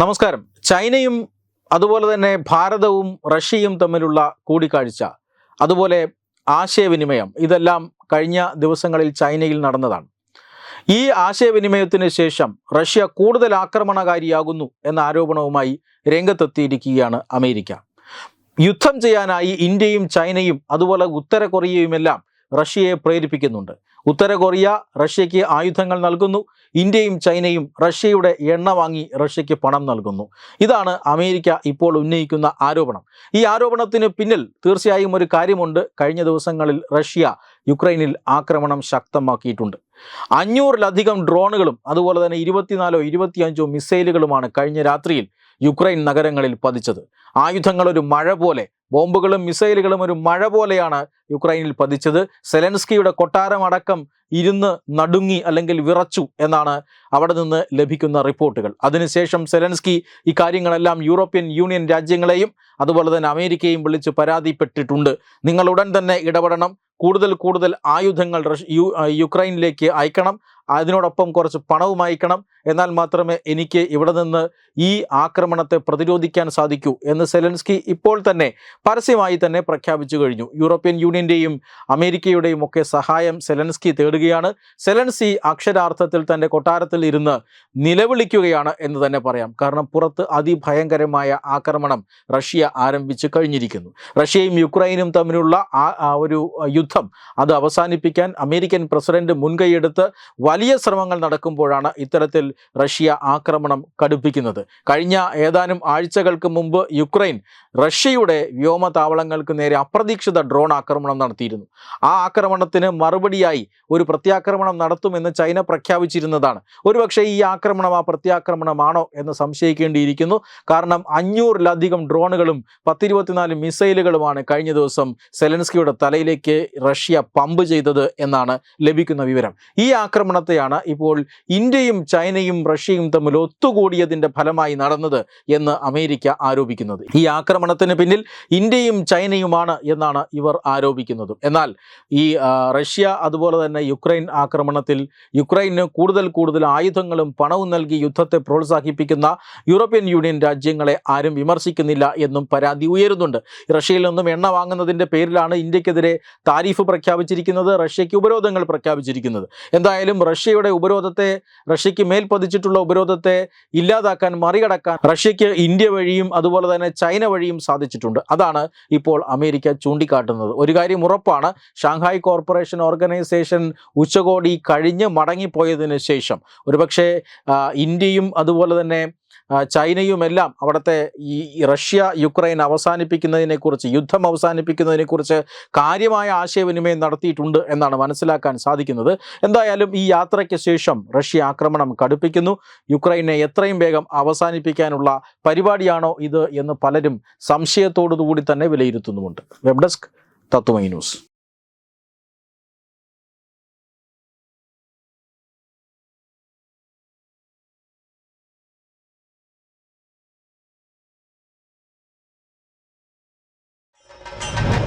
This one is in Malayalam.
നമസ്കാരം. ചൈനയും അതുപോലെ തന്നെ ഭാരതവും റഷ്യയും തമ്മിലുള്ള കൂടിക്കാഴ്ച അതുപോലെ ആശയവിനിമയം ഇതെല്ലാം കഴിഞ്ഞ ദിവസങ്ങളിൽ ചൈനയിൽ നടന്നതാണ്. ഈ ആശയവിനിമയത്തിന് ശേഷം റഷ്യ കൂടുതൽ ആക്രമണകാരിയാകുന്നു എന്ന ആരോപണവുമായി രംഗത്തെത്തിയിരിക്കുകയാണ് അമേരിക്ക. യുദ്ധം ചെയ്യാനായി ഇന്ത്യയും ചൈനയും അതുപോലെ ഉത്തര കൊറിയയുമെല്ലാം റഷ്യയെ പ്രേരിപ്പിക്കുന്നുണ്ട്. ഉത്തര കൊറിയ റഷ്യയ്ക്ക് ആയുധങ്ങൾ നൽകുന്നു. ഇന്ത്യയും ചൈനയും റഷ്യയുടെ എണ്ണ വാങ്ങി റഷ്യയ്ക്ക് പണം നൽകുന്നു. ഇതാണ് അമേരിക്ക ഇപ്പോൾ ഉന്നയിക്കുന്ന ആരോപണം. ഈ ആരോപണത്തിന് പിന്നിൽ തീർച്ചയായും ഒരു കാര്യമുണ്ട്. കഴിഞ്ഞ ദിവസങ്ങളിൽ റഷ്യ യുക്രൈനിൽ ആക്രമണം ശക്തമാക്കിയിട്ടുണ്ട്. അഞ്ഞൂറിലധികം ഡ്രോണുകളും അതുപോലെ തന്നെ ഇരുപത്തിനാലോ ഇരുപത്തിയഞ്ചോ മിസൈലുകളുമാണ് കഴിഞ്ഞ രാത്രിയിൽ യുക്രൈൻ നഗരങ്ങളിൽ പതിച്ചത്. ആയുധങ്ങൾ ഒരു മഴ പോലെ ബോംബുകളും മിസൈലുകളും ഒരു മഴ പോലെയാണ് യുക്രൈനിൽ പതിച്ചത്. സെലൻസ്കിയുടെ കൊട്ടാരമടക്കം ഇരുന്ന് നടുങ്ങി അല്ലെങ്കിൽ വിറച്ചു എന്നാണ് അവിടെ നിന്ന് ലഭിക്കുന്ന റിപ്പോർട്ടുകൾ. അതിനുശേഷം സെലൻസ്കി ഈ കാര്യങ്ങളെല്ലാം യൂറോപ്യൻ യൂണിയൻ രാജ്യങ്ങളെയും അതുപോലെ തന്നെ അമേരിക്കയും വിളിച്ച് പരാതിപ്പെട്ടിട്ടുണ്ട്. നിങ്ങളുടൻ തന്നെ ഇടപെടണം. കൂടുതൽ കൂടുതൽ ആയുധങ്ങൾ യുക്രൈനിലേക്ക് അയക്കണം. അതിനോടൊപ്പം കുറച്ച് പണവും അയക്കണം. എന്നാൽ മാത്രമേ എനിക്ക് ഇവിടെ നിന്ന് ഈ ആക്രമണത്തെ പ്രതിരോധിക്കാൻ സാധിക്കൂ എന്ന് സെലൻസ്കി ഇപ്പോൾ തന്നെ പരസ്യമായി തന്നെ പ്രഖ്യാപിച്ചു കഴിഞ്ഞു. യൂറോപ്യൻ യൂണിയന്റെയും അമേരിക്കയുടെയും ഒക്കെ സഹായം സെലൻസ്കി തേടുകയാണ്. സെലൻസി അക്ഷരാർത്ഥത്തിൽ തന്റെ കൊട്ടാരത്തിൽ ഇരുന്ന് നിലവിളിക്കുകയാണ് എന്ന് തന്നെ പറയാം. കാരണം പുറത്ത് അതിഭയങ്കരമായ ആക്രമണം റഷ്യ ആരംഭിച്ചു കഴിഞ്ഞിരിക്കുന്നു. റഷ്യയും യുക്രൈനും തമ്മിലുള്ള ആ ഒരു യുദ്ധം അത് അവസാനിപ്പിക്കാൻ അമേരിക്കൻ പ്രസിഡന്റ് മുൻകൈയെടുത്ത് വലിയ ശ്രമങ്ങൾ നടക്കുമ്പോഴാണ് ഇത്തരത്തിൽ റഷ്യ ആക്രമണം കടുപ്പിക്കുന്നത്. കഴിഞ്ഞ ഏതാനും ആഴ്ചകൾക്ക് മുമ്പ് യുക്രൈൻ റഷ്യയുടെ വ്യോമതാവളങ്ങൾക്ക് നേരെ അപ്രതീക്ഷിത ഡ്രോൺ ആക്രമണം നടത്തിയിരുന്നു. ആ ആക്രമണത്തിന് മറുപടിയായി ഒരു പ്രത്യാക്രമണം നടത്തുമെന്ന് ചൈന പ്രഖ്യാപിച്ചിരുന്നതാണ്. ഒരുപക്ഷെ ഈ ആക്രമണം ആ പ്രത്യാക്രമണമാണോ എന്ന് സംശയിക്കേണ്ടിയിരിക്കുന്നു. കാരണം അഞ്ഞൂറിലധികം ഡ്രോണുകളും പത്തിരുപത്തിനാല് മിസൈലുകളുമാണ് കഴിഞ്ഞ ദിവസം സെലൻസ്കിയുടെ തലയിലേക്ക് റഷ്യ പമ്പ് ചെയ്തത് എന്നാണ് ലഭിക്കുന്ന വിവരം. ഈ ആക്രമണത്തെയാണ് ഇപ്പോൾ ഇന്ത്യയും ചൈനയും റഷ്യയും തമ്മിൽ ഒത്തുകൂടിയതിന്റെ ഫലമായി നടന്നത് എന്ന് അമേരിക്ക ആരോപിക്കുന്നത്. ഈ ആക്രമണത്തിന് പിന്നിൽ ഇന്ത്യയും ചൈനയുമാണ് എന്നാണ് ഇവർ ആരോപിക്കുന്നത്. എന്നാൽ ഈ റഷ്യ അതുപോലെ തന്നെ യുക്രൈൻ ആക്രമണത്തിൽ യുക്രൈന് കൂടുതൽ കൂടുതൽ ആയുധങ്ങളും പണവും നൽകി യുദ്ധത്തെ പ്രോത്സാഹിപ്പിക്കുന്ന യൂറോപ്യൻ യൂണിയൻ രാജ്യങ്ങളെ ആരും വിമർശിക്കുന്നില്ല എന്നും പരാതി ഉയരുന്നുണ്ട്. റഷ്യയിൽ നിന്നും എണ്ണ വാങ്ങുന്നതിന്റെ പേരിലാണ് ഇന്ത്യക്കെതിരെ താരിഫ് പ്രഖ്യാപിച്ചിരിക്കുന്നത് റഷ്യയ്ക്ക് ഉപരോധങ്ങൾ പ്രഖ്യാപിച്ചിരിക്കുന്നത്. എന്തായാലും റഷ്യയുടെ ഉപരോധത്തെ റഷ്യയ്ക്ക് മേൽ പതിച്ചിട്ടുള്ള ഉപരോധത്തെ ഇല്ലാതാക്കാൻ മറികടക്കാൻ റഷ്യയ്ക്ക് ഇന്ത്യ വഴിയും അതുപോലെ തന്നെ ചൈന വഴിയും സാധിച്ചിട്ടുണ്ട്. അതാണ് ഇപ്പോൾ അമേരിക്ക ചൂണ്ടിക്കാട്ടുന്നത്. ഒരു കാര്യം ഉറപ്പാണ് ഷാങ്ഹായ് കോർപ്പറേഷൻ ഓർഗനൈസേഷൻ ഉച്ചകോടി കഴിഞ്ഞ് മടങ്ങിപ്പോയതിനു ശേഷം ഒരുപക്ഷെ ഇന്ത്യയും അതുപോലെ തന്നെ ചൈനയുമെല്ലാം അവിടുത്തെ ഈ റഷ്യ യുക്രൈൻ അവസാനിപ്പിക്കുന്നതിനെക്കുറിച്ച് യുദ്ധം അവസാനിപ്പിക്കുന്നതിനെക്കുറിച്ച് കാര്യമായ ആശയവിനിമയം നടത്തിയിട്ടുണ്ട് എന്നാണ് മനസ്സിലാക്കാൻ സാധിക്കുന്നത്. എന്തായാലും ഈ യാത്രയ്ക്ക് ശേഷം റഷ്യ ആക്രമണം കടുപ്പിക്കുന്നു. യുക്രൈനെ എത്രയും വേഗം അവസാനിപ്പിക്കാനുള്ള പരിപാടിയാണോ ഇത് എന്ന് പലരും സംശയത്തോടുകൂടി തന്നെ വിലയിരുത്തുന്നുമുണ്ട്. Web desk Tatwamayi news.